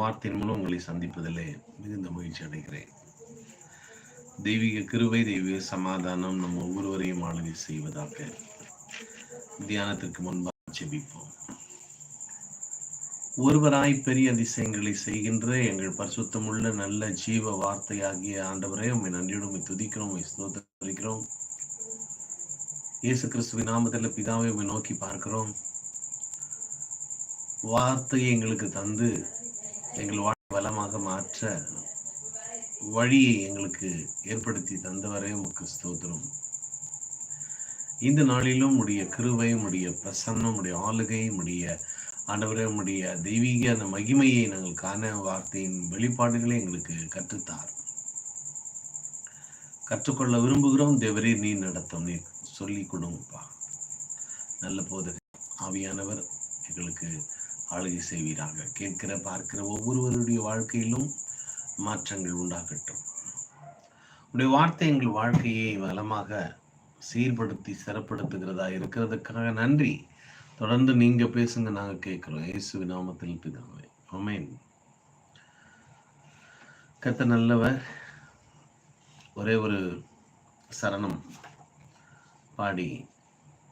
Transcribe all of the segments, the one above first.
வார்த்தையின் மூலம் உங்களை சந்திப்பதிலே மிகுந்த மகிழ்ச்சி அடைகிறேன். தெய்வீக கிருவை தெய்வீக சமாதானம் நம் ஒவ்வொருவரையும் ஆளுகை செய்வதாக தியானத்திற்கு முன்பாக செபிப்போம் ஒருவராய் பெரிய அதிசயங்களை செய்கின்ற எங்கள் பரிசுத்தமுள்ள நல்ல ஜீவ வார்த்தையாகிய ஆண்டவரே உண்மை நன்றியோடு உம்மை துதிக்கிறோம் உம்மை ஸ்தோத்தரிக்கிறோம். இயேசு கிறிஸ்துவின் நாமத்தில் பிதாவை உம்மை நோக்கி பார்க்கிறோம். வார்த்தையை எங்களுக்கு தந்து எங்கள் வாழ்க்கை வளமாக மாற்ற வழியை எங்களுக்கு ஏற்படுத்தி தந்தவரே உமக்கு ஸ்தோத்திரம். இந்த நாளிலும் உடைய கிருவை உடைய பிரசன்னம் உடைய ஆளுகை உடைய ஆண்டவரே உடைய தெய்வீக அந்த மகிமையை நாங்கள் காண வார்த்தையின் வெளிப்பாடுகளை எங்களுக்கு கற்றுத்தார். கற்றுக்கொள்ள விரும்புகிறோம். தேவரே நீ நடத்தும் நீ சொல்லி கொடுங்கப்பா. நல்ல போதகர் ஆவியானவர் எங்களுக்கு ஆளுகை செய்வீராக கேட்கிற பார்க்கிற ஒவ்வொருவருடைய வாழ்க்கையிலும் மாற்றங்கள் உண்டாகட்டும். உடைய வார்த்தை எங்கள் வாழ்க்கையை வளமாக சீர்படுத்தி சிறப்படுத்துகிறதா இருக்கிறதுக்காக நன்றி. தொடர்ந்து நீங்க பேசுங்க நாங்க கேட்கிறோம். இயேசு நாமத்தில் பிதாவே. ஆமென். கத்த நல்லவர் ஒரே ஒரு சரணம் பாடி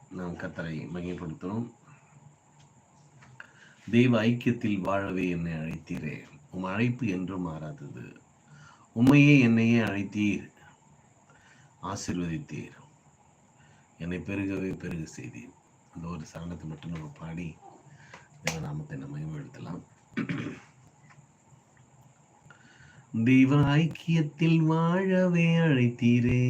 நாம் கத்தரை மையப்படுத்துகிறோம் தெய்வ ஐக்கியத்தில் வாழவே என்னை அழைத்தீரே. உம் அழைப்பு என்றும் மாறாதது. உண்மையே என்னையே அழைத்தீர் ஆசிர்வதித்தீர். என்னை பெருகவே பெருக செய்தீர். அந்த ஒரு சரணத்தை மட்டும் நம்ம பாடி தேவநாமத்தை நம்ம மேம்படுத்தலாம். தெய்வ ஐக்கியத்தில் வாழவே அழைத்தீரே.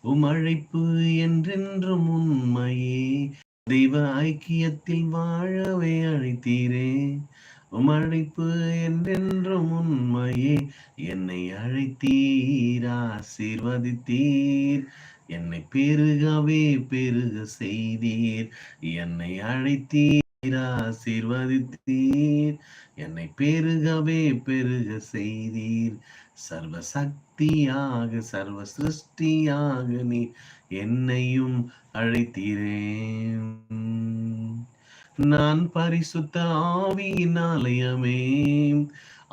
உம் அழைப்பு என்றென்றும் உண்மையே தெய்வ ஐக்கியத்தில் வாழவே அழைத்தீரே. உம் அழைப்பு என்றென்றும் உண்மையே. என்னை அழைத்தீர் ஆசீர்வதித்தீர். என்னை பெருகவே பெருக செய்தீர். என்னை அழைத்தீர் ஆசீர்வதித்தீர். என்னை பெருகவே பெருக செய்தீர். சர்வ சக்தியாக சர்வ சிருஷ்டியாக நீ என்னையும் அழைத்தீரே நான் பரிசுத்த ஆவியின் ஆலயமே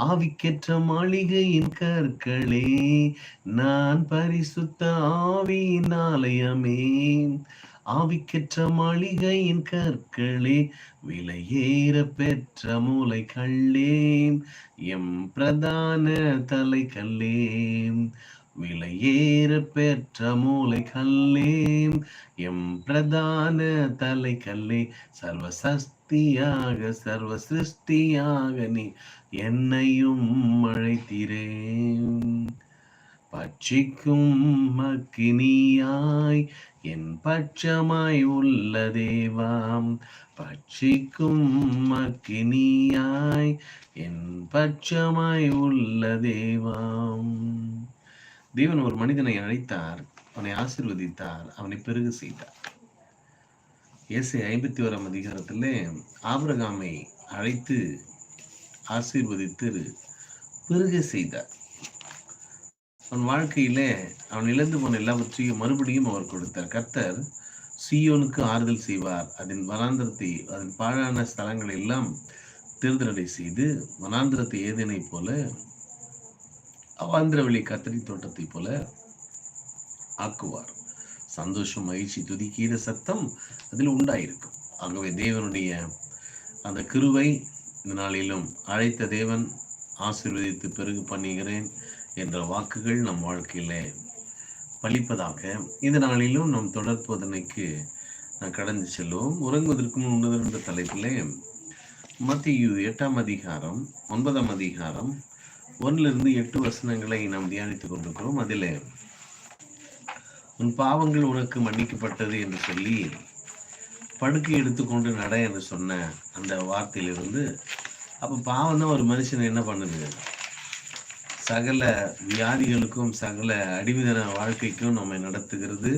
ஆவிக்கேற்ற மாளிகையின் கற்களே. நான் பரிசுத்த ஆவியின் ஆலயமே ஆவிக்கற்ற மாளிகையின் கற்களே விலையேற பெற்ற மூளை கல்லேம் எம் பிரதான தலை கல்லேம் விலையேற பெற்ற மூளை கல்லேம் எம் பிரதான தலை கல்லே சர்வ சஸ்தியாக சர்வ சிருஷ்டியாக நீ என்னையும் அழைத்திரேன். பட்சிக்கும் அக்கினியாய் என் பட்சமாய் உள்ள தேவாம். பட்சிக்கும் மக்கினியாய் என் பட்சமாய் உள்ள தேவாம். தேவன் ஒரு மனிதனை அழைத்தார். அவனை ஆசிர்வதித்தார். அவனை பெருக செய்தார். இயேசு ஐம்பத்தி ஓராம் அதிகாரத்திலே ஆபிரகாமை அழைத்து ஆசீர்வதித்து பெருக செய்தார். அவன் வாழ்க்கையிலே அவன் இழந்து போன எல்லாவற்றையும் மறுபடியும் அவர் கொடுத்தார். கர்த்தர் சியோனுக்கு ஆறுதல் செய்வார். அதன் வனாந்திரத்தை அதன் பாழான ஸ்தலங்களை எல்லாம் தேர்தலடை செய்து வனாந்திரத்தை ஏதேனை போல அவாந்திரவெளி கத்தரி தோட்டத்தை போல ஆக்குவார். சந்தோஷம் மகிழ்ச்சி துதிக்கீர சத்தம் அதில் உண்டாயிருக்கும். ஆகவே தேவனுடைய அந்த கிருவை இந்த நாளிலும் அழைத்த தேவன் ஆசீர்வதித்து பெருகு பண்ணுகிறேன். என்ற வாக்குகள் நம் வாழ்க்கையில பழிப்பதாக இந்த நாளிலும் நம் தொடர் போதனைக்கு நான் கடந்து செல்வோம். உறங்குவதற்கு முன்னது என்ற தலைப்பிலே மத்தியு எட்டாம் அதிகாரம் ஒன்பதாம் அதிகாரம் ஒன்றிலிருந்து எட்டு வசனங்களை நாம் தியானித்துக் கொண்டிருக்கிறோம். அதில் உன் பாவங்கள் உனக்கு மன்னிக்கப்பட்டது என்று சொல்லி படுக்கை எடுத்துக்கொண்டு நட என்று சொன்ன அந்த வார்த்தையிலிருந்து அப்போ பாவம் தான் ஒரு மனுஷனை என்ன பண்ணுது? சகல வியாதிகளுக்கும் சகல அடிமைதன வாழ்க்கைக்கும் நம்மை நடத்துகிறது.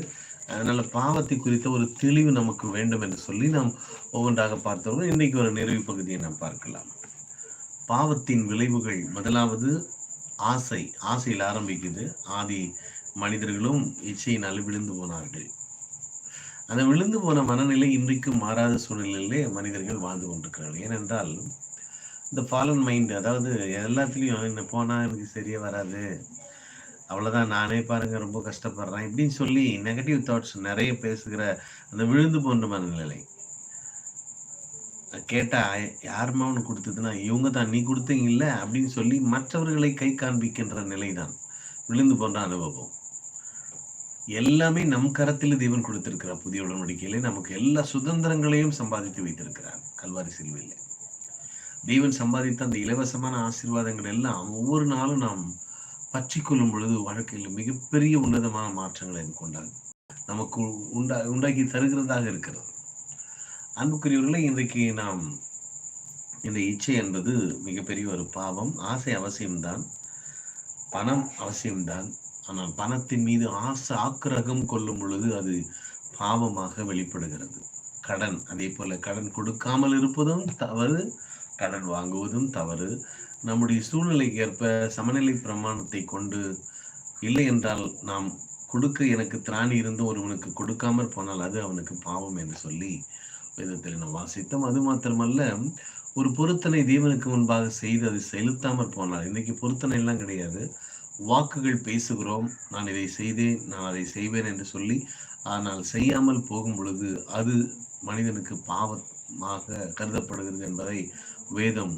அதனால பாவத்தை குறித்த ஒரு தெளிவு நமக்கு வேண்டும் என்று சொல்லி நாம் ஒவ்வொன்றாக பார்த்தோம். இன்னைக்கு ஒரு நிறைவு பகுதியை நாம் பார்க்கலாம். பாவத்தின் விளைவுகள் முதலாவது ஆசை. ஆசையில் ஆரம்பிக்குது. ஆதி மனிதர்களும் இச்சையினால் விழுந்து போனார்கள். அந்த விழுந்து போன மனநிலை இன்றைக்கும் மாறாத சூழ்நிலையிலே மனிதர்கள் வாழ்ந்து கொண்டிருக்கிறார்கள். ஏனென்றால் இந்த ஃபாலன் மைண்ட் அதாவது எல்லாத்துலேயும் என்ன போனால் எனக்கு சரியாக வராது. அவ்வளோதான் நானே பாருங்க ரொம்ப கஷ்டப்படுறேன். இப்படின்னு சொல்லி நெகட்டிவ் தாட்ஸ் நிறைய பேசுகிற அந்த விழுந்து போன்ற மனநிலை. கேட்டா யாருமா உனக்கு கொடுத்ததுன்னா இவங்க தான் நீ கொடுத்தீங்கல்ல அப்படின்னு சொல்லி மற்றவர்களை கை காண்பிக்கின்ற நிலைதான். விழுந்து போன்ற அனுபவம். எல்லாமே நம் கரத்தில் தேவன் கொடுத்திருக்கிறார் புதிய உடன்படிக்கையிலே நமக்கு எல்லா சுதந்திரங்களையும் சம்பாதித்து வைத்திருக்கிறார். கல்வாரி சிலுவையில். தேவன் சம்பாதித்த அந்த இலவசமான ஆசீர்வாதங்கள் எல்லாம் ஒவ்வொரு நாளும் நாம் பற்றி கொள்ளும் பொழுது வாழ்க்கையில் மிகப்பெரிய உன்னதமான மாற்றங்களை கொண்டாங்க. நமக்கு உண்டா உண்டாக்கி தருகிறதாக இருக்கிறது. அன்புக்குரியவர்களை இன்றைக்கு நாம் இந்த இச்சை என்பது மிகப்பெரிய ஒரு பாவம். ஆசை அவசியம்தான். பணம் அவசியம்தான். ஆனால் பணத்தின் மீது ஆசை ஆக்கிரகம் கொள்ளும் பொழுது அது பாவமாக வெளிப்படுகிறது. கடன் அதே போல கடன் கொடுக்காமல் இருப்பதும் தவறு. கடன் வாங்குவதும் தவறு. நம்முடைய சூழ்நிலைக்கு ஏற்ப சமநிலை பிரமாணத்தை கொண்டு இல்லை என்றால் நாம் கொடுக்க எனக்கு திராணி இருந்தும் ஒருவனுக்கு கொடுக்காமல் போனால் அது அவனுக்கு பாவம் என்று சொல்லி வேதத்தில் நாம் வாசித்தோம். அது மாத்திரமல்ல ஒரு பொருத்தனை தேவனுக்கு முன்பாக செய்து அது செலுத்தாமல் போனால் இன்னைக்கு பொருத்தனை எல்லாம் கிடையாது. வாக்குகள் பேசுகிறோம் நான் இதை செய்தேன் நான் அதை செய்வேன் என்று சொல்லி ஆனால் செய்யாமல் போகும் பொழுது அது மனிதனுக்கு மாக கருதப்படுகிறது என்பதை வேதம்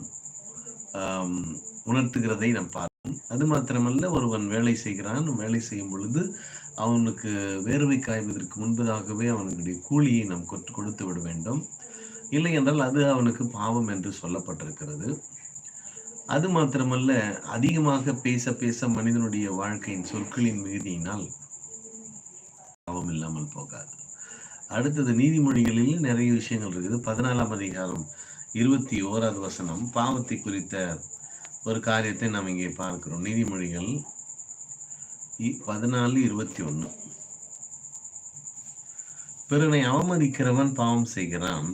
உணர்த்துகிறதை நாம் பார்த்தோம் அது மாத்திரமல்ல ஒருவன் வேலை செய்கிறான் வேலை செய்யும் பொழுது அவனுக்கு வேர்வை காய்வதற்கு முன்பதாகவே அவனுடைய கூலியை நாம் கொடுத்து விட வேண்டும். இல்லை என்றால் அது அவனுக்கு பாவம் என்று சொல்லப்பட்டிருக்கிறது. அது மாத்திரமல்ல அதிகமாக பேச பேச மனிதனுடைய வாழ்க்கையின் சொற்களின் மீதியினால் பாவம் இல்லாமல் போகாது. அடுத்தது நீதிமொழிகளில் நிறைய விஷயங்கள் இருக்குது. பதினாலாம் அதிகாரம் இருபத்தி ஓராவது வசனம். பாவத்தை குறித்த ஒரு காரியத்தை நாம் இங்கே பார்க்கிறோம். நீதிமொழிகள் பதினாலு இருபத்தி ஒன்று. பிறனை அவமதிக்கிறவன் பாவம் செய்கிறான்.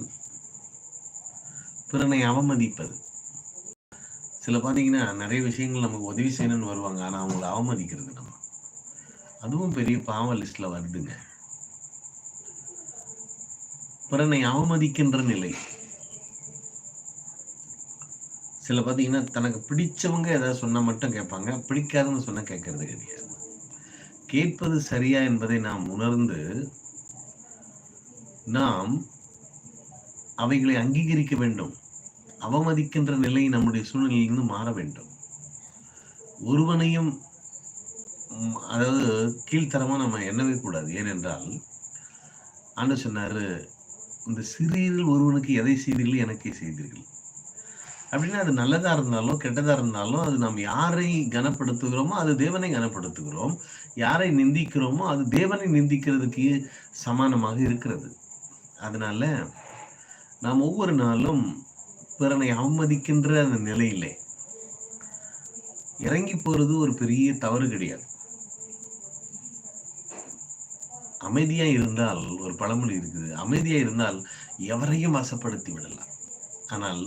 பிறனை அவமதிப்பது. சில பார்த்தீங்கன்னா நிறைய விஷயங்கள் நமக்கு உதவி செய்யணும்னு வருவாங்க. ஆனால் அவங்கள அவமதிக்கிறது நம்ம. அதுவும் பெரிய பாவ லிஸ்ட்ல வருதுங்க. பிறனை அவமதிக்கின்ற நிலை. சில பார்த்தீங்கன்னா தனக்கு பிடிச்சவங்க ஏதாவது சொன்னால் மட்டும் கேட்பாங்க பிடிக்காதுன்னு சொன்னால் கேட்கறது கிடையாது. கேட்பது சரியா என்பதை நாம் உணர்ந்து நாம் அவைகளை அங்கீகரிக்க வேண்டும். அவமதிக்கின்ற நிலை நம்முடைய சூழ்நிலையிலிருந்து மாற வேண்டும். ஒருவனையும் அதாவது கீழ்த்தரமாக நம்ம எண்ணவே கூடாது. ஏனென்றால் ஆண்டு சொன்னாரு இந்த சிறியதில் ஒருவனுக்கு எதை செய்தீர்கள் எனக்கே செய்தீர்கள். அப்படின்னா அது நல்லதா இருந்தாலும் கெட்டதா இருந்தாலும் அது நாம் யாரை கனப்படுத்துகிறோமோ அது தேவனை கனப்படுத்துகிறோம். யாரை நிந்திக்கிறோமோ அது தேவனை நிந்திக்கிறதுக்கு சமானமாக இருக்கிறது. அதனால நாம் ஒவ்வொரு நாளும் பிறனை அவமதிக்கின்ற அந்த நிலையிலே இறங்கி போறது ஒரு பெரிய தவறு கிடையாது. அமைதியா இருந்தால் ஒரு பழமொழி இருக்குது. அமைதியா இருந்தால் எவரையும் வசப்படுத்தி விடலாம். ஆனால்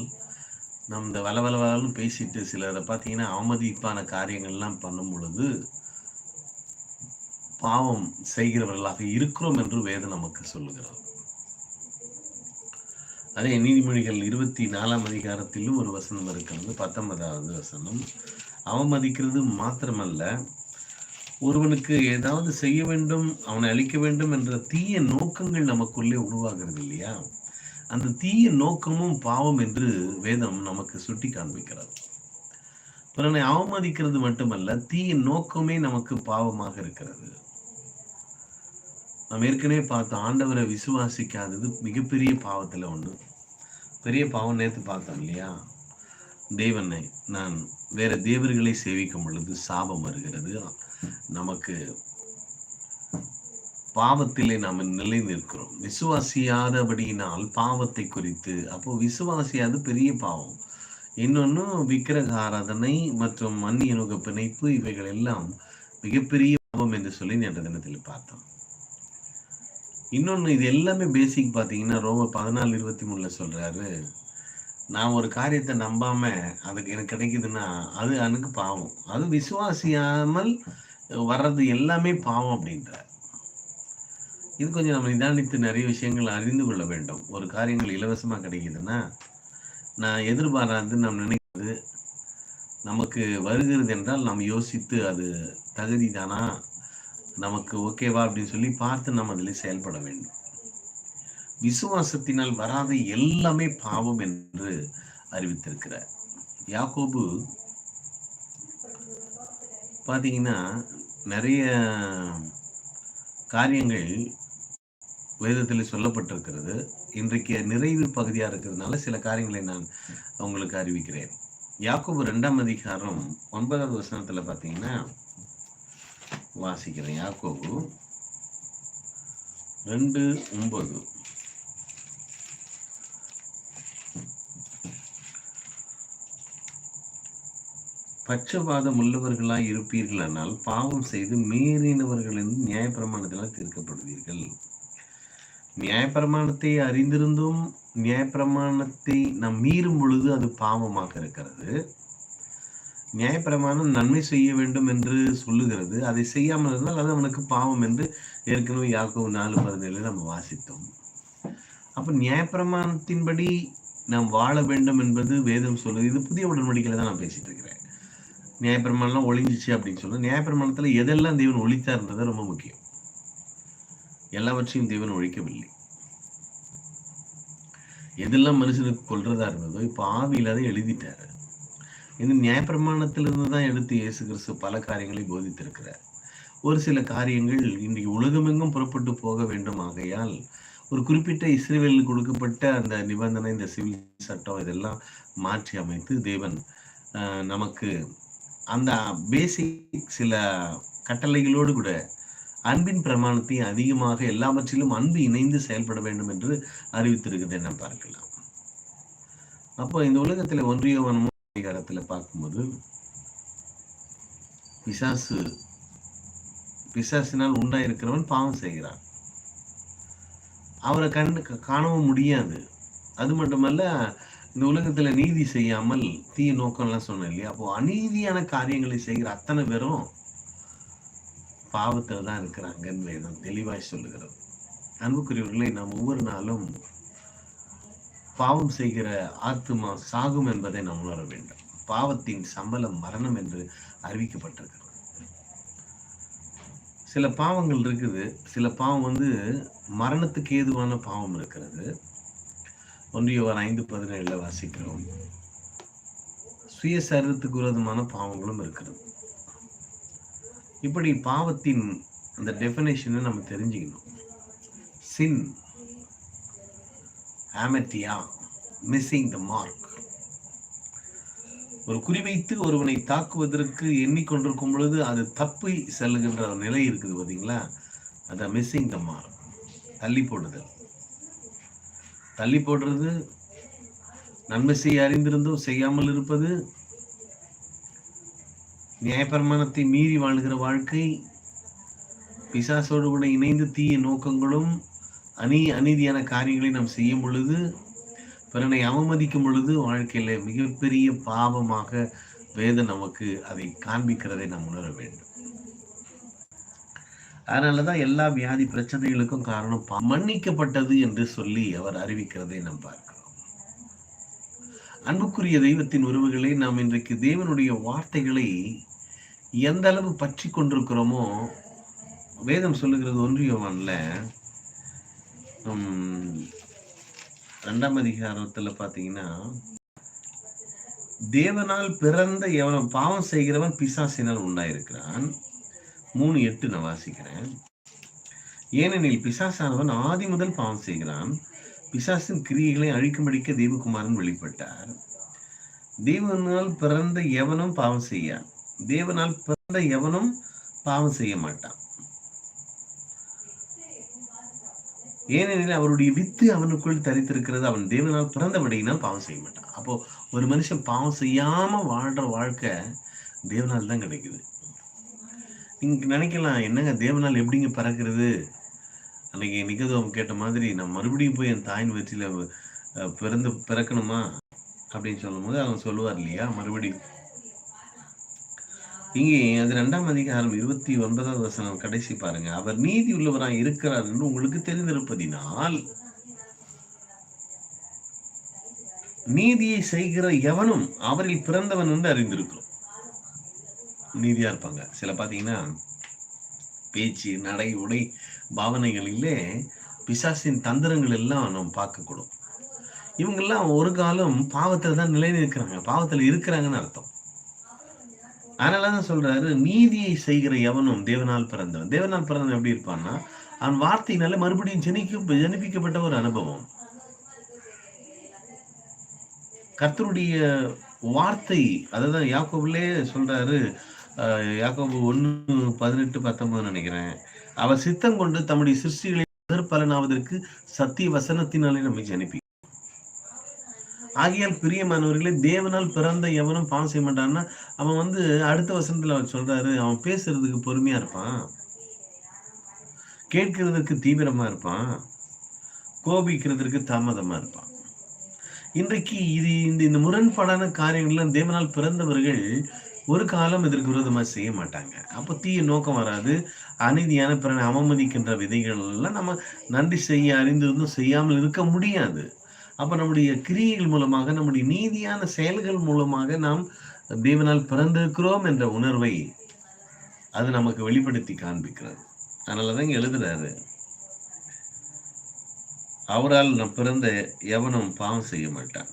நம்ம இந்த வளவளவாலும் பேசிட்டு சிலரை பார்த்தீங்கன்னா அவமதிப்பான காரியங்கள்லாம் பண்ணும் பொழுது பாவம் செய்கிறவர்களாக இருக்கிறோம் என்று வேதம் நமக்கு சொல்லுகிறது. அதே நீதிமொழிகள் இருபத்தி நாலாம் அதிகாரத்திலும் ஒரு வசனம் இருக்கிறது பத்தொன்பதாவது வசனம். அவமதிக்கிறது மாத்திரமல்ல ஒருவனுக்கு ஏதாவது செய்ய வேண்டும் அவனை அழிக்க வேண்டும் என்ற தீய நோக்கங்கள் நமக்குள்ளே உருவாகிறது இல்லையா? அந்த தீய நோக்கமும் பாவம் என்று வேதம் நமக்கு சுட்டி காண்பிக்கிறது. பிறனை அவமதிக்கிறது மட்டுமல்ல தீய நோக்கமே நமக்கு பாவமாக இருக்கிறது. நாம் ஏற்கனவே பார்த்த ஆண்டவரை விசுவாசிக்காதது மிகப்பெரிய பாவத்துல ஒண்ணு. பெரிய பாவம் நேற்று பார்த்தோம் இல்லையா? தேவனை நான் வேற தேவர்களை சேவிக்கும் பொழுது சாபம் வருகிறது. நமக்கு பாவத்திலே நாம் நிலை நிற்கிறோம். விசுவாசியாதபடியினால் பாவத்தை குறித்து அப்போ விசுவாசியாது பெரிய பாவம். இன்னொன்னு விக்கிரக ஆராதனை மற்றும் அந்நியனுக பிணைப்பு இவைகள் எல்லாம் மிகப்பெரிய பாவம் என்று சொல்லி நேற்று தினத்தில் பார்த்தோம். இன்னொன்னு இது எல்லாமே பேசிக் பாத்தீங்கன்னா ரோம பதினாலு இருபத்தி மூணுல சொல்றாரு நான் ஒரு காரியத்தை நம்பாம அதுக்கு எனக்கு கிடைக்குதுன்னா அது எனக்கு பாவம். அது விசுவாசியாமல் வர்றது எல்லாமே பாவம் அப்படின்றார். இது கொஞ்சம் நம்ம நிதானித்து நிறைய விஷயங்கள் அறிந்து கொள்ள வேண்டும். ஒரு காரியங்கள் இலவசமாக கிடைக்குதுன்னா நான் எதிர்பாராது நம்ம நினைக்கிறது நமக்கு வருகிறது என்றால் நாம் யோசித்து அது தகுதி தானா நமக்கு ஓகேவா அப்படின்னு சொல்லி பார்த்து நம்ம அதில் செயல்பட வேண்டும். விசுவாசத்தினால் வராத எல்லாமே பாவம் என்று அறிவித்திருக்கிறார். யாக்கோபு பார்த்தீங்கன்னா நிறைய காரியங்கள் வேதத்தில் சொல்லப்பட்டிருக்கிறது. இன்றைக்கு நிறைவு பகுதியாக இருக்கிறதுனால சில காரியங்களை நான் உங்களுக்கு அறிவிக்கிறேன். யாக்கோபு ரெண்டாம் அதிகாரம் ஒன்பதாவது வசனத்தில் பார்த்தீங்கன்னா வாசிக்கிறேன். யாக்கோபு ரெண்டு ஒன்பது. பட்சபாதம் உள்ளவர்களாய் இருப்பீர்களானால் பாவம் செய்து மீறினவர்களின் நியாயப்பிரமாணத்தினால் தீர்க்கப்படுவீர்கள். நியாயப்பிரமாணத்தை அறிந்திருந்தும் நியாயப்பிரமாணத்தை நாம் மீறும் பொழுது அது பாவமாக இருக்கிறது. நியாயப்பிரமாணம் நன்மை செய்ய வேண்டும் என்று சொல்லுகிறது. அதை செய்யாமல் இருந்தால் அது அவனுக்கு பாவம் என்று ஏற்கனவே யாக்கோ நாலு பதினேழு நம்ம வாசித்தோம். அப்ப நியாயப்பிரமாணத்தின்படி நாம் வாழ வேண்டும் என்பது வேதம் சொல்லுது. இது புதிய உடன்படிக்கையில தான் நான் பேசிட்டு இருக்கிறேன். நியாயப்பிரமாணம்லாம் ஒழிஞ்சிச்சு அப்படின்னு சொல்ல நியாயப்பிரமாணத்தில் எதெல்லாம் தேவன் ஒழித்தா இருந்தது ரொம்ப முக்கியம். எல்லாவற்றையும் தேவன் ஒழிக்கவில்லை. எதெல்லாம் மனுஷனுக்கு கொள்றதா இருந்ததோ இப்போ ஆவியில் அதை எழுதிட்டாரு. இந்த நியாயப்பிரமாணத்திலிருந்து தான் எடுத்து இயேசு கிறிஸ்து பல காரியங்களை போதித்திருக்கிறார். ஒரு சில காரியங்கள் இன்றைக்கு உலகமெங்கும் புறப்பட்டு போக வேண்டும் ஆகையால் ஒரு குறிப்பிட்ட இஸ்ரேவேலுக்கு கொடுக்கப்பட்ட அந்த நிபந்தனை இந்த சிவில் சட்டம் இதெல்லாம் மாற்றி அமைத்து தேவன் நமக்கு அந்த பேசிக் சில கட்டளைகளோடு கூட அன்பின் பிரமாணத்தை அதிகமாக எல்லாவற்றிலும் அன்பு இணைந்து செயல்பட வேண்டும் என்று அறிவித்திருக்கிறதை நாம் பார்க்கலாம். அப்போ இந்த உலகத்துல ஒன்றியவனமும் அதிகாரத்துல பார்க்கும்போது பிசாசு பிசாசினால் உண்டாயிருக்கிறவன் பாவம் செய்கிறான். அவரை கண்டு காணவும் முடியாது. அது மட்டுமல்ல இந்த உலகத்துல நீதி செய்யாமல் தீய நோக்கம்லாம் சொன்னேன் இல்லையா? அப்போ அநீதியான காரியங்களை செய்கிற அத்தனை பேரும் பாவத்தில் தான் இருக்கிறாங்கன்னு வேதம் தெளிவாய் சொல்லுகிறது அன்புக்குரியவர்களை நாம் ஒவ்வொரு நாளும் பாவம் செய்கிற ஆத்மா சாகும் என்பதை நாம் உணர வேண்டும். பாவத்தின் சம்பளம் மரணம் என்று அறிவிக்கப்பட்டிருக்கிறது. சில பாவங்கள் இருக்குது. சில பாவம் வந்து மரணத்துக்கு ஏதுவான பாவம் இருக்கிறது. ஒன்றியவர் ஐந்து பதினேழில் வாசிக்கிறோம். சுய சரீரத்துக்கு விரோதமான பாவங்களும் இருக்கிறது. இப்படி பாவத்தின் அந்த டெஃபினேஷனை நம்ம தெரிஞ்சுக்கணும். சின் ஆமத்தியா மிஸ்ஸிங் த மார்க் ஒரு குறிவைத்து ஒருவனை தாக்குவதற்கு எண்ணிக்கொண்டிருக்கும் பொழுது அது தப்பி செல்லுகின்ற ஒரு நிலை இருக்குது பார்த்தீங்களா அதை மிஸ்ஸிங் த மார்க் தள்ளி போடுதல். தள்ளி போடுறது நன்மை செய்ய அறிந்திருந்தும் செய்யாமல் இருப்பது நியாயப்பிரமாணத்தை மீறி வாழ்கிற வாழ்க்கை பிசாசோடு கூட இணைந்து தீய நோக்கங்களும் அநீ அநீதியான காரியங்களை நாம் செய்யும் பொழுது பிறனை அவமதிக்கும் பொழுது வாழ்க்கையில மிகப்பெரிய பாவமாக வேதம் நமக்கு அதை காண்பிக்கிறதை நாம் உணர வேண்டும். அதனாலதான் எல்லா வியாதி பிரச்சனைகளுக்கும் காரணம் மன்னிக்கப்பட்டது என்று சொல்லி அவர் அறிவிக்கிறதை நாம் பார்க்கிறோம். அன்புக்குரிய தெய்வத்தின் உறவுகளை நாம் இன்றைக்கு தேவனுடைய வார்த்தைகளை எந்த அளவு பற்றி கொண்டிருக்கிறோமோ வேதம் சொல்லுகிறது ஒன்றியவான்ல ரெண்டாம் அதிகாரத்துல பாத்தீங்கன்னா தேவனால் பிறந்த எவன் பாவம் செய்கிறவன் பிசாசினால் உண்டாயிருக்கிறான். மூணு எட்டு நான் வாசிக்கிறேன். ஏனெனில் பிசாசானவன் ஆதி முதல் பாவம் செய்கிறான். பிசாசின் கிரியைகளை அழிக்கும்படிக்க தேவகுமாரன் வெளிப்பட்டார். தேவனால் பிறந்த எவனும் பாவம் செய்யான் தேவனால் பிறந்த எவனும் பாவம் செய்ய மாட்டான். ஏனெனில் அவருடைய வித்து அவனுக்குள் தரித்திருக்கிறது. அவன் தேவனால் பிறந்தபடியினால் பாவம் செய்ய மாட்டான். அப்போ ஒரு மனுஷன் பாவம் செய்யாம வாழ்ற வாழ்க்கை தேவனால் தான் கிடைக்குது. இங்கே நினைக்கலாம் என்னங்க தேவனால் எப்படிங்க பறக்கிறது? அன்னைக்கு நிகதவம் கேட்ட மாதிரி நான் மறுபடியும் போய் என் தாயின் வயிற்றில் பிறந்து பிறக்கணுமா? அப்படின்னு சொல்லும் போது அவன் சொல்லுவார் இல்லையா மறுபடியும். இங்கே அது ரெண்டாம் அதிகாரம் இருபத்தி ஒன்பதாவது வசனம் கடைசி பாருங்க. அவர் நீதி உள்ளவராக இருக்கிறார் என்று உங்களுக்கு தெரிந்திருப்பதினால் நீதியை செய்கிற எவனும் அவரில் பிறந்தவன் என்று அறிந்திருக்கிறோம். நீதியா இருப்பாங்க. சில பார்த்தீங்கன்னா பேச்சு நடை உடை பாவனைகளிலே பிசாசின் தந்திரங்கள் எல்லாம் நம்ம பார்க்கக்கூடும். இவங்கெல்லாம் ஒரு காலம் பாவத்தில் தான் நிலை நிற்கிறாங்க பாவத்துல இருக்கிறாங்கன்னு அர்த்தம். அதனால தான் சொல்றாரு நீதியை செய்கிற எவனும் தேவனால் பிறந்தவன். தேவனால் பிறந்தவன் எப்படி இருப்பான்னா அவன் வார்த்தையினால மறுபடியும் ஜனிக்க ஜனிப்பிக்கப்பட்ட ஒரு அனுபவம். கர்த்தருடைய வார்த்தை அதுதான் யாக்கோபுலே சொல்றாரு யாக்கோபு ஒண்ணு பதினெட்டு பத்தொன்பது நினைக்கிறேன். அவர் சித்தம் கொண்டு தம்முடைய சிருஷ்டிகளை முதற்பலனாவதற்கு சத்திய வசனத்தினாலே நம்மை ஜனிப்பி. ஆகியால் பிரியமானவர்களே தேவனால் பிறந்த எவனும் பாவம் செய்ய மாட்டான்னா அவன் வந்து அடுத்த வசனத்துல அவர் சொல்றாரு அவன் பேசுறதுக்கு பொறுமையா இருப்பான். கேட்கிறதுக்கு தீவிரமா இருப்பான். கோபிக்கிறதுக்கு தாமதமா இருப்பான். இன்றைக்கு இது இந்த இந்த முரண்பாடான காரியங்கள்லாம் தேவனால் பிறந்தவர்கள் ஒரு காலம் இதற்கு விரோதமாக செய்ய மாட்டாங்க. அப்போ தீய நோக்கம் வராது. அநீதியான பிறனை அவமதிக்கின்ற விதைகள் எல்லாம் நம்ம நன்றி செய்ய அறிந்திருந்தும் செய்யாமல் இருக்க முடியாது. அப்ப நம்முடைய கிரியைகள் மூலமாக நம்முடைய நீதியான செயல்கள் மூலமாக நாம் தேவனால் பிறந்திருக்கிறோம் என்ற உணர்வை அது நமக்கு வெளிப்படுத்தி காண்பிக்கிறது. அதனாலதான் இங்க எழுதுறாரு. அவரால் நான் பிறந்த எவனும் பாவம் செய்ய மாட்டான்.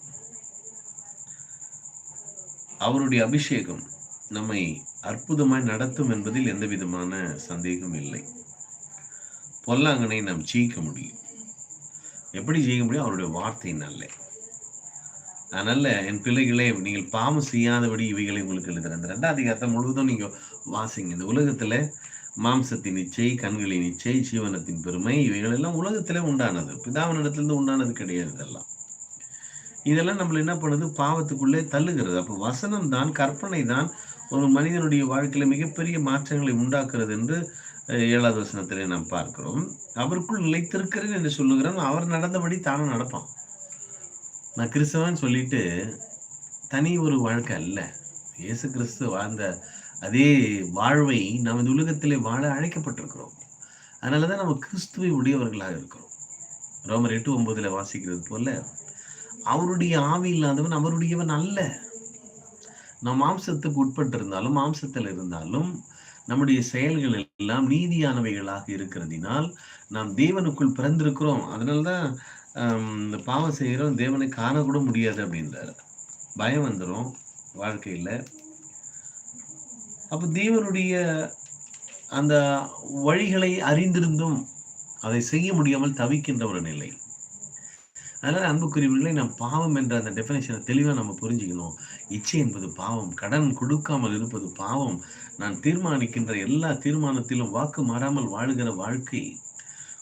அவருடைய அபிஷேகம் நம்மை அற்புதமாய் நடத்தும் என்பதில் எந்த விதமான சந்தேகம் இல்லை. பொல்லாங்கனை நாம் ஜெயிக்க முடியும். எப்படி ஜெயிக்க முடியும்? அவருடைய வார்த்தையினால அதனால என் பிள்ளைகளே நீங்கள் பாவம் செய்யாதபடி இவைகளை உங்களுக்கு எழுதுறேன். இந்த ரெண்டாம் அதிகாரத்தை முழுவதும் நீங்க வாசிங்க. இந்த உலகத்துல மாம்சத்தின் இச்சை கண்களின் இச்சை ஜீவனத்தின் பெருமை இவைகள் எல்லாம் உலகத்திலே உண்டானது. பிதாவினிடத்திலிருந்து உண்டானது கிடையாது இதெல்லாம். இதெல்லாம் நம்மள என்ன பண்ணுது? பாவத்துக்குள்ளே தள்ளுகிறது. அப்போ வசனம் தான் கற்பனை தான் ஒரு மனிதனுடைய வாழ்க்கையில மிகப்பெரிய மாற்றங்களை உண்டாக்குறது என்று ஏழாவது வசனத்திலே நாம் பார்க்கிறோம். அவருக்குள் நிலைத்திருக்கிறேன் என்று சொல்லுகிறான் அவர் நடந்தபடி தானும் நடப்பான். நான் கிறிஸ்தவன் சொல்லிட்டு தனி ஒரு வாழ்க்கை அல்ல. இயேசு கிறிஸ்து வாழ்ந்த அதே வாழ்வை நாம் இந்த உலகத்திலே வாழ அழைக்கப்பட்டிருக்கிறோம். அதனாலதான் நம்ம கிறிஸ்துவை உடையவர்களாக இருக்கிறோம். ரோமர் எட்டு ஒன்பதுல வாசிக்கிறது போல அவருடைய ஆவி இல்லாதவன் அவருடையவன் அல்ல. நாம் மாம்சத்துக்கு உட்பட்டு இருந்தாலும் மாம்சத்தில் இருந்தாலும் நம்முடைய செயல்கள் எல்லாம் நீதியானவைகளாக இருக்கிறதினால் நாம் தேவனுக்குள் பிறந்திருக்கிறோம். அதனாலதான் இந்த பாவம் செய்கிறோம். தேவனை காணக்கூட முடியாது அப்படின்றாரு. பயம் வந்துடும் வாழ்க்கையில. அப்போ தேவனுடைய அந்த வழிகளை அறிந்திருந்தும் அதை செய்ய முடியாமல் தவிக்கின்ற ஒரு நிலை. அதனால அன்புக்குரியவர்களை நாம் பாவம் என்ற அந்த டெஃபினேஷனை தெளிவா நம்ம புரிஞ்சுக்கணும். இச்சை என்பது பாவம். கடன் கொடுக்காமல் இருப்பது பாவம். நான் தீர்மானிக்கின்ற எல்லா தீர்மானத்திலும் வாக்கு மாறாமல் வாழுகிற வாழ்க்கை.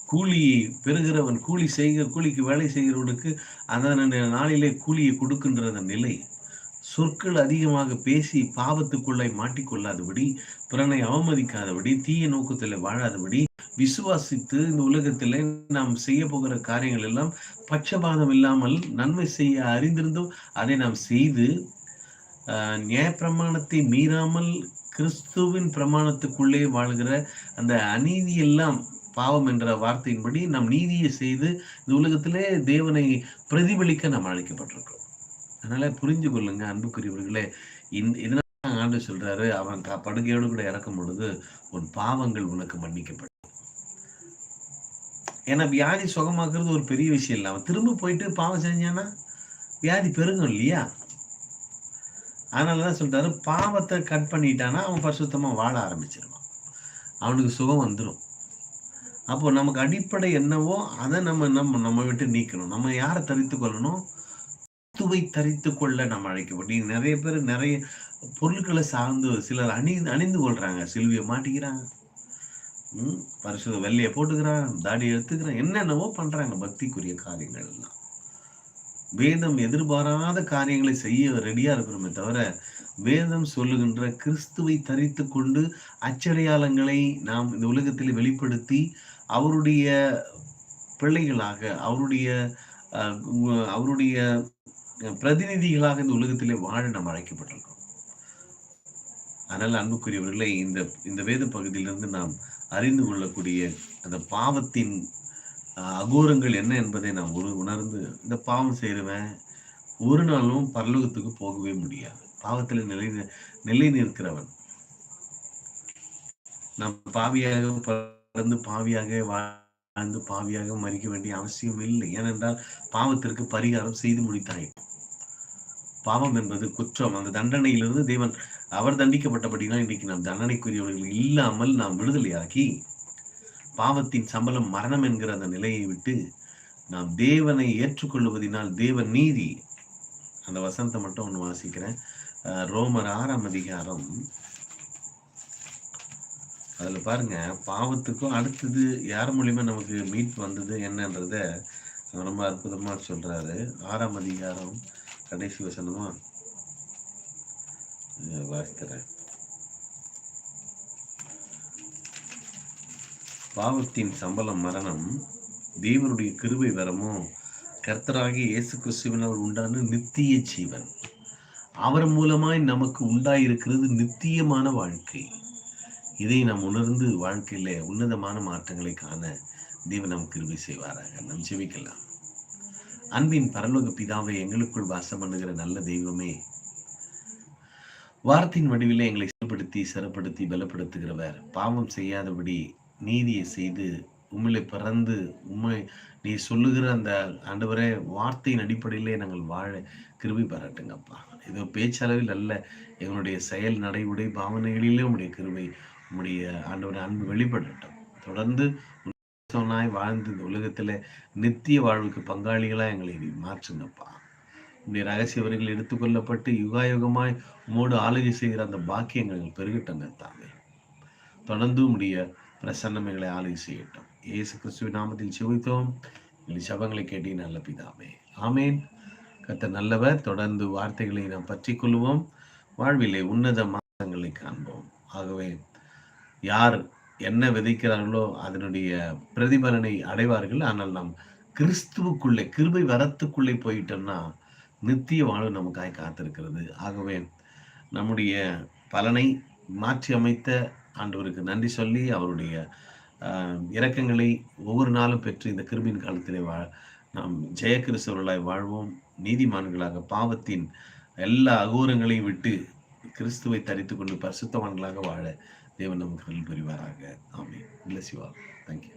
கூலி பெறுகிறவன் கூலி செய்கிற கூலிக்கு வேலை செய்கிறவனுக்கு அதன் நாளிலே கூலியை கொடுக்கின்ற அந்த நிலை. சொற்கள் அதிகமாக பேசி பாவத்துக்குள்ளே மாட்டிக்கொள்ளாதபடி பிறனை அவமதிக்காதபடி தீய நோக்கத்தில் வாழாதபடி விசுவாசித்து இந்த உலகத்திலே நாம் செய்ய போகிற காரியங்கள் எல்லாம் பட்சபாதம் இல்லாமல் நன்மை செய்ய அறிந்திருந்தும் அதை நாம் செய்து நியாயப்பிரமாணத்தை மீறாமல் கிறிஸ்துவின் பிரமாணத்துக்குள்ளே வாழ்கிற அந்த அநீதி எல்லாம் பாவம் என்ற வார்த்தையின்படி நாம் நீதியை செய்து இந்த உலகத்திலே தேவனை பிரதிபலிக்க நாம் அழைக்கப்பட்டிருக்கிறோம். அதனால புரிஞ்சு கொள்ளுங்க அன்புக்குரியவர்களே இந்த இதனால ஆண்டு சொல்றாரு அவன் படுகையோடு கூட இறக்கும் பொழுது உன் பாவங்கள் உனக்கு மன்னிக்கப்படும். ஏன்னா வியாதி சுகமாக்குறது ஒரு பெரிய விஷயம் இல்லை. அவன் திரும்ப போயிட்டு பாவம் செஞ்சான்னா வியாதி பெருகும் இல்லையா? அதனாலதான் சொல்றாரு பாவத்தை கட் பண்ணிட்டானா அவன் பரிசுத்தமாக வாழ ஆரம்பிச்சிருவான். அவனுக்கு சுகம் வந்துடும் அப்போ நமக்கு அடிப்படை என்னவோ அதை நம்ம நம்ம நம்ம விட்டு நீக்கணும். நம்ம யாரை தரித்து கொள்ளணும்? கிறிஸ்துவை தரித்து கொள்ள நம்ம அழைக்கப்படும். நிறைய பேர் நிறைய பொருட்களை சார்ந்து சிலர் அணி அணிந்து கொள்றாங்க. சிலுவையை மாட்டிக்கிறாங்க. ம் பரிசுத்த வெள்ளையை போட்டுக்கிறான் தாடி எடுத்துக்கிறான் என்னென்னவோ பண்றாங்க பக்திக்குரிய காரியங்கள் எல்லாம் வேதம் எதிர்பாராத காரியங்களை செய்ய ரெடியா இருக்கிறோமே தவிர வேதம் சொல்லுகின்ற கிறிஸ்துவை தரித்து கொண்டு அச்சடையாளங்களை நாம் இந்த உலகத்தில் வெளிப்படுத்தி அவருடைய பிள்ளைகளாக அவருடைய அஹ், அவருடைய பிரதிநிதிகளாக இந்த உலகத்திலே வாழ நாம் அழைக்கப்பட்டிருக்கோம் அதனால் அன்புக்குரியவர்களை இந்த இந்த வேத பகுதியிலிருந்து நாம் அறிந்து கொள்ளக்கூடிய அந்த பாவத்தின் அகோரங்கள் என்ன என்பதை நாம் ஒரு உணர்ந்து இந்த பாவம் செய்கிறவன் ஒரு நாளும் பரலோகத்துக்கு போகவே முடியாது. பாவத்தில் நிலை நிலை நிற்கிறவன். நாம் பாவியாக பிறந்து பாவியாக வாழ்ந்து பாவியாக மறிக்க வேண்டிய அவசியம் இல்லை. ஏனென்றால் பாவத்திற்கு பரிகாரம் செய்து முடித்தாய். பாவம் என்பது குற்றம். அந்த தண்டனையிலிருந்து தேவன் அவர் தண்டிக்கப்பட்டபடினால் இன்னைக்கு நாம் தண்டனைக்குரியவர்கள் இல்லாமல் நாம் விடுதலையாக்கி பாவத்தின் சம்பளம் மரணம் என்கிற அந்த நிலையை விட்டு நாம் தேவனை ஏற்றுக்கொள்வதனால் தேவன் நீதி. அந்த வசந்தம் மட்டும் ஒன்று வாசிக்கிறேன். ரோமர் ஆறாம் அதிகாரம். அதில் பாருங்க பாவத்துக்கும் அடுத்தது யார் மூலியமா நமக்கு மீட் வந்தது என்னன்றத ரொம்ப அற்புதமா சொல்றாரு. ஆறாம் அதிகாரம் கடைசி வசனமாக வாசிக்கிறேன் பாவத்தின் சம்பளம் மரணம் தேவனுடைய கிருவை வரமோ கர்த்தராகி இயேசு கிறிஸ்துவினால் உண்டான நித்திய ஜீவன். அவர் மூலமாய் நமக்கு உண்டாயிருக்கிறது நித்தியமான வாழ்க்கை. இதை நாம் உணர்ந்து வாழ்க்கையில உன்னதமான மாற்றங்களை காண தேவன் நம் கிருபை செய்வாராக. நாம் ஜெபிக்கலாம். அன்பின் பரலோக பிதாவை எங்களுக்குள் வாசம் பண்ணுகிற நல்ல தெய்வமே வார்த்தையின் வடிவில் எங்களை செயல்படுத்தி சிறப்படுத்தி பலப்படுத்துகிறவர். பாவம் செய்யாதபடி நீதியை செய்து உண்மையில பிறந்து உண்மை நீ சொல்லுகிற அந்த ஆண்டவரே வார்த்தையின் அடிப்படையிலே நாங்கள் வாழ கிருபி பாராட்டுங்கப்பா. ஏதோ பேச்சளவில் அல்ல எங்களுடைய செயல் நடைமுறை பாவனைகளிலே உங்களுடைய கிருபை உங்களுடைய ஆண்டவர் அன்பு வெளிப்படட்டும். தொடர்ந்து வாழ்ந்து இந்த உலகத்துல நித்திய வாழ்வுக்கு பங்காளிகளா எங்களை மாற்றுங்கப்பா. உடைய ரகசிய வரிகள் எடுத்துக்கொள்ளப்பட்டு யுகாயுகமாய் உமோடு ஆளுகை செய்கிற அந்த பாக்கியங்கள் பெருகட்டங்க தாமே தொடர்ந்து உடைய பிரசன்னமைகளை ஆளுகை செய்யட்டும். ஏசு கிறிஸ்துவ நாமத்தில் செவித்தோம் எங்களை சபங்களை கேட்டி நல்ல பிதாமே ஆமேன். கத்த நல்லவர். தொடர்ந்து வார்த்தைகளை நாம் பற்றி கொள்வோம். வாழ்விலே உன்னத மாற்றங்களை காண்போம். ஆகவே யார் என்ன விதைக்கிறார்களோ அதனுடைய பிரதிபலனை அடைவார்கள். ஆனால் நாம் கிறிஸ்துவுக்குள்ளே கிருபை வரத்துக்குள்ளே போயிட்டோம்னா நித்திய வாழ்வு நமக்காய் காத்திருக்கிறது. ஆகவே நம்முடைய பலனை மாற்றி அமைத்த ஆண்டவருக்கு நன்றி சொல்லி அவருடைய இரக்கங்களை ஒவ்வொரு நாளும் பெற்று இந்த கிருமின் காலத்திலே வா நாம் ஜெய வாழ்வோம். நீதிமான்களாக பாவத்தின் எல்லா அகோரங்களையும் விட்டு கிறிஸ்துவை தரித்து கொண்டு பரிசுத்தவான்களாக வாழ தேவன் நமக்கு அருள் புரிவாராக. ஆமே இல்லை சிவா தேங்க்யூ